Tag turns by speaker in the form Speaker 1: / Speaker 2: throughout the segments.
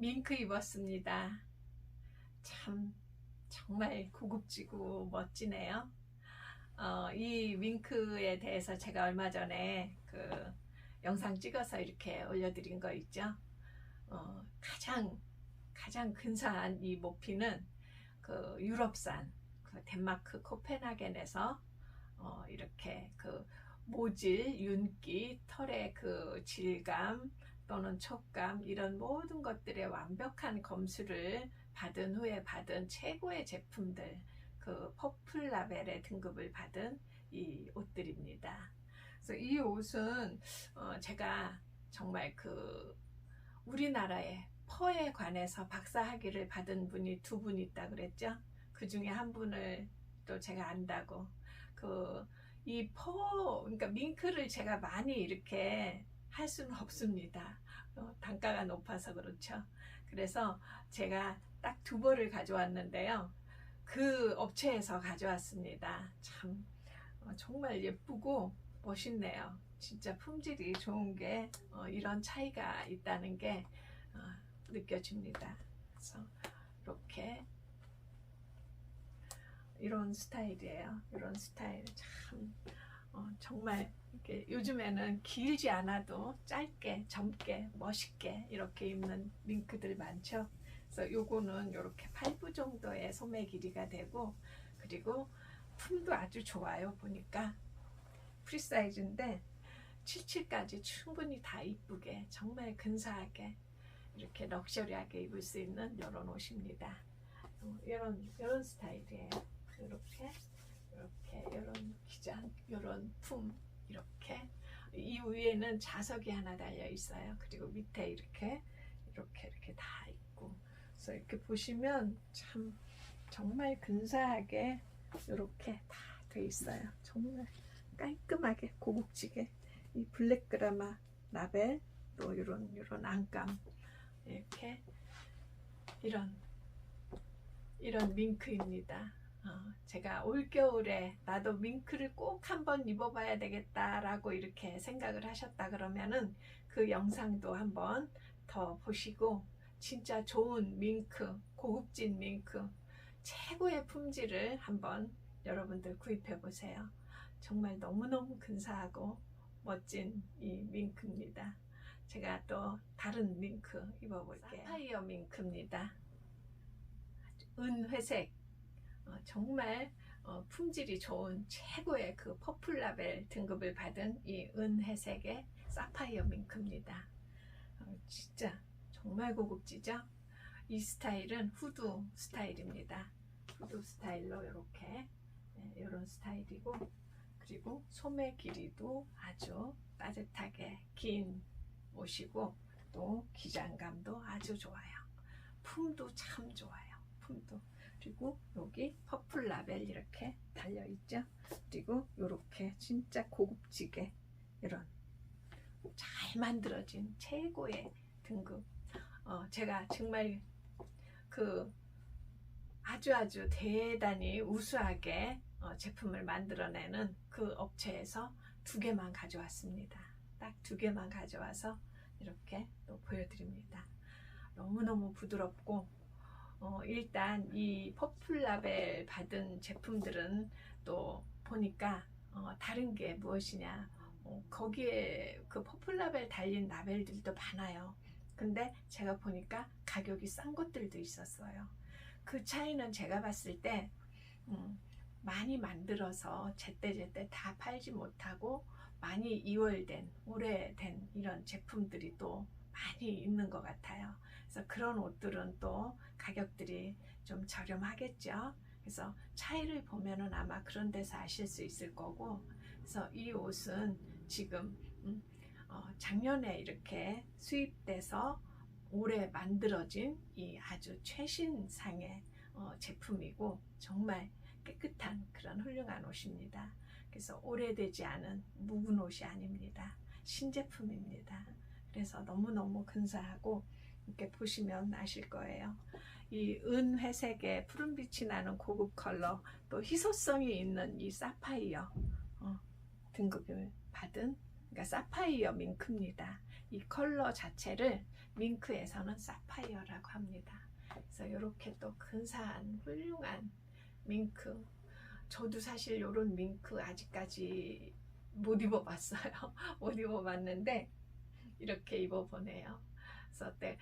Speaker 1: 밍크 입었습니다. 참 정말 고급지고 멋지네요. 어, 이 밍크에 대해서 제가 얼마 전에 그 영상 찍어서 이렇게 올려드린 거 있죠. 어, 가장 가장 근사한 이 모피는 그 유럽산 그 덴마크 코펜하겐에서 어, 이렇게 그 모질, 윤기, 털의 그 질감 또는 촉감 이런 모든 것들의 완벽한 검수를 받은 후에 받은 최고의 제품들 그 퍼플 라벨의 등급을 받은 이 옷들입니다. 그래서 이 옷은 어 제가 정말 그 우리나라의 퍼에 관해서 박사 학위를 받은 분이 두 분 있다 그랬죠. 그 중에 한 분을 또 제가 안다고 그 이 퍼 그러니까 밍크를 제가 많이 이렇게 할 수는 없습니다. 어, 단가가 높아서 그렇죠. 그래서 제가 딱 두 벌을 가져왔는데요. 그 업체에서 가져왔습니다. 참 어, 정말 예쁘고 멋있네요. 진짜 품질이 좋은 게 어, 이런 차이가 있다는 게 어, 느껴집니다. 그래서 이렇게 이런 스타일이에요. 이런 스타일 참 어, 정말 이렇게 요즘에는 길지 않아도 짧게, 젊게, 멋있게 이렇게 입는 링크들 많죠. 그래서 요거는 이렇게 8부 정도의 소매 길이가 되고 그리고 품도 아주 좋아요. 보니까 프리사이즈인데 77까지 충분히 다 이쁘게 정말 근사하게 이렇게 럭셔리하게 입을 수 있는 이런 옷입니다. 이런 이런 스타일이에요. 이렇게 이렇게 이런 기장 이런 품 이렇게 이 위에는 자석이 하나 달려 있어요. 그리고 밑에 이렇게 이렇게 이렇게 다 있고 그래서 이렇게 보시면 참 정말 근사하게 이렇게 다 돼 있어요. 정말 깔끔하게 고급지게 이 블랙 그라마 라벨 또 이런 이런 안감 이렇게 이런 이런 밍크입니다. 어, 제가 올겨울에 나도 밍크를 꼭 한번 입어봐야 되겠다라고 이렇게 생각을 하셨다 그러면은 그 영상도 한번 더 보시고 진짜 좋은 밍크, 고급진 밍크, 최고의 품질을 한번 여러분들 구입해 보세요. 정말 너무너무 근사하고 멋진 이 밍크입니다. 제가 또 다른 밍크 입어볼게요. 사파이어 밍크입니다. 은회색 어, 정말 어, 품질이 좋은 최고의 그 퍼플 라벨 등급을 받은 이 은회색의 사파이어 밍크입니다. 어, 진짜 정말 고급지죠? 이 스타일은 후드 스타일입니다. 후드 스타일로 이렇게 네, 이런 스타일이고 그리고 소매 길이도 아주 따뜻하게 긴 옷이고 또 기장감도 아주 좋아요. 품도 참 좋아요. 품도 그리고 여기 퍼플 라벨 이렇게 달려 있죠. 그리고 이렇게 진짜 고급지게 이런 잘 만들어진 최고의 등급. 어, 제가 정말 그 아주 아주 대단히 우수하게 어, 제품을 만들어내는 그 업체에서 두 개만 가져왔습니다. 딱 두 개만 가져와서 이렇게 또 보여드립니다. 너무너무 부드럽고 어, 일단 이 퍼플라벨 받은 제품들은 또 보니까 어, 다른 게 무엇이냐 어, 거기에 그 퍼플라벨 달린 라벨들도 많아요. 근데 제가 보니까 가격이 싼 것들도 있었어요. 그 차이는 제가 봤을 때 음, 많이 만들어서 제때제때 다 팔지 못하고 많이 이월된 오래된 이런 제품들이 또 많이 있는 것 같아요. 그래서 그런 옷들은 또 가격들이 좀 저렴하겠죠. 그래서 차이를 보면은 아마 그런 데서 아실 수 있을 거고, 그래서 이 옷은 지금 음, 어, 작년에 이렇게 수입돼서 올해 만들어진 이 아주 최신상의 어, 제품이고 정말 깨끗한 그런 훌륭한 옷입니다. 그래서 오래되지 않은 묵은 옷이 아닙니다. 신제품입니다. 그래서 너무너무 근사하고 이렇게 보시면 아실 거예요. 이 은회색의 푸른빛이 나는 고급 컬러 또 희소성이 있는 이 사파이어 어, 등급을 받은 그러니까 사파이어 밍크입니다. 이 컬러 자체를 밍크에서는 사파이어라고 합니다. 그래서 이렇게 또 근사한 훌륭한 밍크. 저도 사실 이런 밍크 아직까지 못 입어봤어요. 못 입어봤는데 이렇게 입어보네요. 때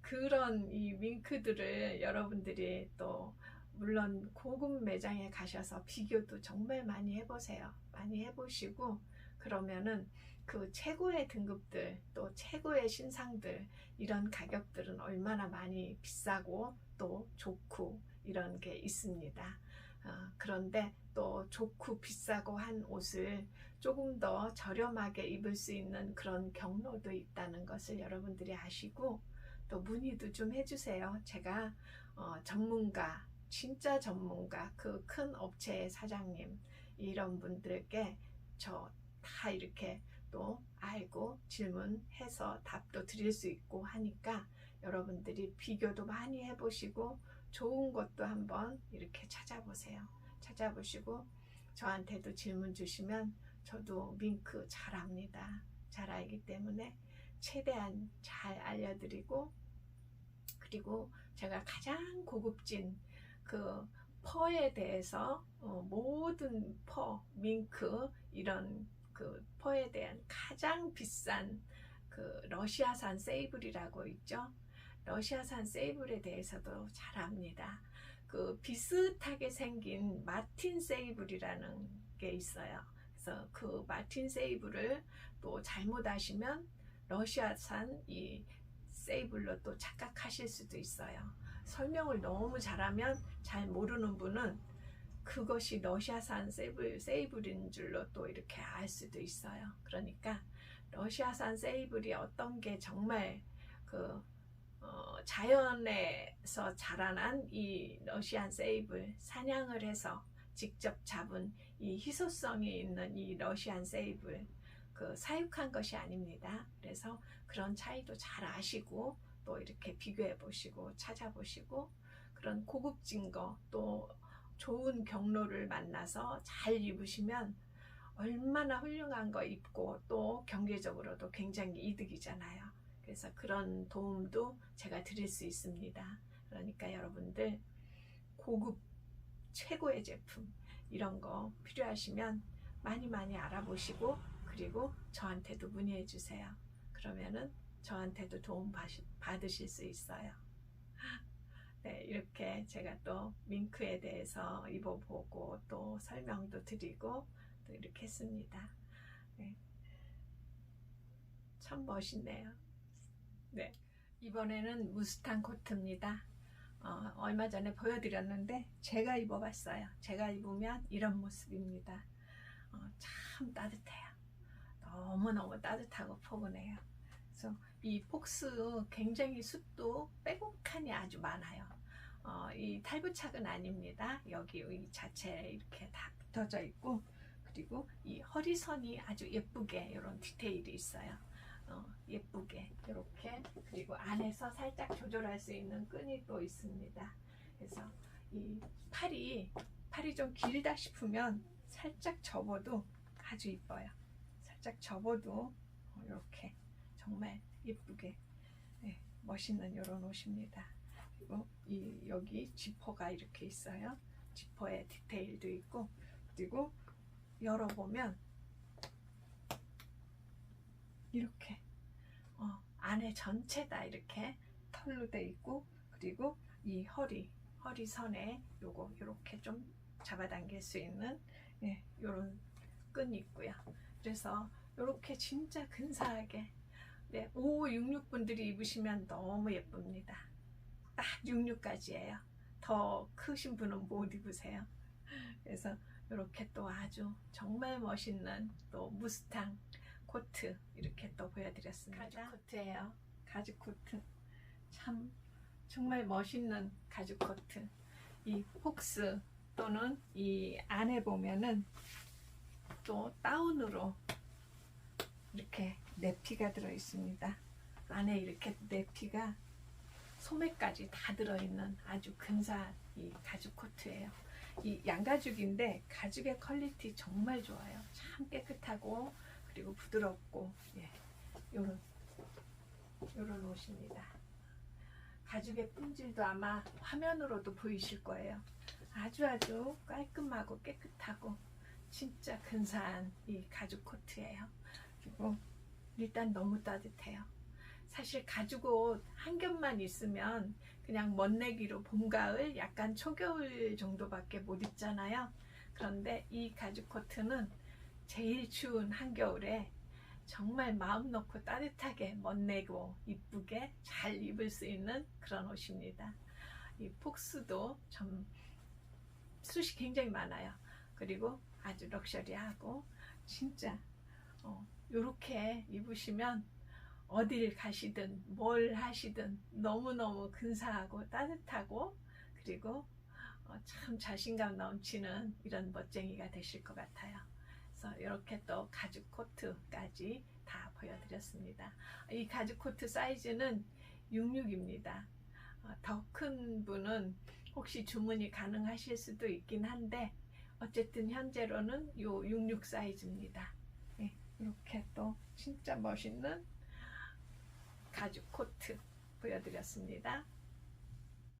Speaker 1: 그런 이 밍크들을 여러분들이 또 물론 고급 매장에 가셔서 비교도 정말 많이 해보세요. 많이 해보시고 그러면은 그 최고의 등급들 또 최고의 신상들 이런 가격들은 얼마나 많이 비싸고 또 좋고 이런 게 있습니다. 어, 그런데 또 좋고 비싸고 한 옷을 조금 더 저렴하게 입을 수 있는 그런 경로도 있다는 것을 여러분들이 아시고 또 문의도 좀 해주세요. 제가 어, 전문가, 진짜 전문가, 그 큰 업체의 사장님 이런 분들께 저 다 이렇게 또 알고 질문해서 답도 드릴 수 있고 하니까 여러분들이 비교도 많이 해보시고 좋은 것도 한번 이렇게 찾아보세요. 찾아보시고 저한테도 질문 주시면 저도 밍크 잘 압니다. 잘 알기 때문에 최대한 잘 알려드리고 그리고 제가 가장 고급진 그 퍼에 대해서 어, 모든 퍼, 밍크 이런 그 퍼에 대한 가장 비싼 그 러시아산 세이블이라고 있죠. 러시아산 세이블에 대해서도 잘 압니다. 그 비슷하게 생긴 마틴 세이블이라는 게 있어요. 그래서 그 마틴 세이블을 또 잘못 아시면 러시아산 이 세이블로 또 착각하실 수도 있어요. 설명을 너무 잘하면 잘 모르는 분은 그것이 러시아산 세이블, 세이블인 줄로 또 이렇게 알 수도 있어요. 그러니까 러시아산 세이블이 어떤 게 정말 그 어, 자연에서 자라난 이 러시안 세이블 사냥을 해서 직접 잡은 이 희소성이 있는 이 러시안 세이블 그 사육한 것이 아닙니다. 그래서 그런 차이도 잘 아시고 또 이렇게 비교해 보시고 찾아보시고 그런 고급진 거 또 좋은 경로를 만나서 잘 입으시면 얼마나 훌륭한 거 입고 또 경제적으로도 굉장히 이득이잖아요. 그래서 그런 도움도 제가 드릴 수 있습니다. 그러니까 여러분들 고급 최고의 제품 이런 거 필요하시면 많이 많이 알아보시고 그리고 저한테도 문의해 주세요. 그러면은 저한테도 도움 받으실 수 있어요. 네, 이렇게 제가 또 밍크에 대해서 입어보고 또 설명도 드리고 또 이렇게 했습니다. 네. 참 멋있네요. 네. 이번에는 무스탕 코트입니다. 어, 얼마 전에 보여드렸는데 제가 입어봤어요. 제가 입으면 이런 모습입니다. 어, 참 따뜻해요. 너무너무 따뜻하고 포근해요. 그래서 이 폭스 굉장히 숱도 빼곡하니 아주 많아요. 어, 이 탈부착은 아닙니다. 여기 이 자체에 이렇게 다 붙어져 있고 그리고 이 허리선이 아주 예쁘게 이런 디테일이 있어요. 어, 예쁘게 안에서 살짝 조절할 수 있는 끈이 또 있습니다. 그래서 이 팔이 팔이 좀 길다 싶으면 살짝 접어도 아주 이뻐요. 살짝 접어도 이렇게 정말 예쁘게 네, 멋있는 이런 옷입니다. 그리고 이 여기 지퍼가 이렇게 있어요. 지퍼에 디테일도 있고 그리고 열어보면 이렇게 어, 안에 전체 다 이렇게 털로 돼 있고 그리고 이 허리 허리선에 요거 이렇게 좀 잡아당길 수 있는 예, 요런 끈이 있고요. 그래서 이렇게 진짜 근사하게 네, 5, 66분들이 입으시면 너무 예쁩니다. 딱 66까지예요. 더 크신 분은 못 입으세요. 그래서 이렇게 또 아주 정말 멋있는 또 무스탕 코트 이렇게 또 보여드렸습니다. 가죽 코트예요. 가죽 코트. 참 정말 멋있는 가죽 코트. 이 폭스 또는 이 안에 보면은 또 다운으로 이렇게 내피가 들어 있습니다. 안에 이렇게 내피가 소매까지 다 들어있는 아주 근사한 이 가죽 코트예요. 이 양가죽인데 가죽의 퀄리티 정말 좋아요. 참 깨끗하고 그리고 부드럽고 예, 요런 이런 옷입니다. 가죽의 품질도 아마 화면으로도 보이실 거예요. 아주 아주 깔끔하고 깨끗하고 진짜 근사한 이 가죽 코트예요. 그리고 일단 너무 따뜻해요. 사실 가죽 옷 한 겹만 있으면 그냥 멋내기로 봄, 가을, 약간 초겨울 정도밖에 못 입잖아요. 그런데 이 가죽 코트는 제일 추운 한겨울에 정말 마음 놓고 따뜻하게 멋내고 이쁘게 잘 입을 수 있는 그런 옷입니다. 이 폭스도 좀 숱이 굉장히 많아요. 그리고 아주 럭셔리하고 진짜 이렇게 입으시면 어딜 가시든 뭘 하시든 너무너무 근사하고 따뜻하고 그리고 어, 참 자신감 넘치는 이런 멋쟁이가 되실 것 같아요. 그래서 이렇게 또 가죽 코트까지 다 보여드렸습니다. 이 가죽 코트 사이즈는 66입니다. 더 큰 분은 혹시 주문이 가능하실 수도 있긴 한데 어쨌든 현재로는 요 66 사이즈입니다. 네, 이렇게 또 진짜 멋있는 가죽 코트 보여드렸습니다.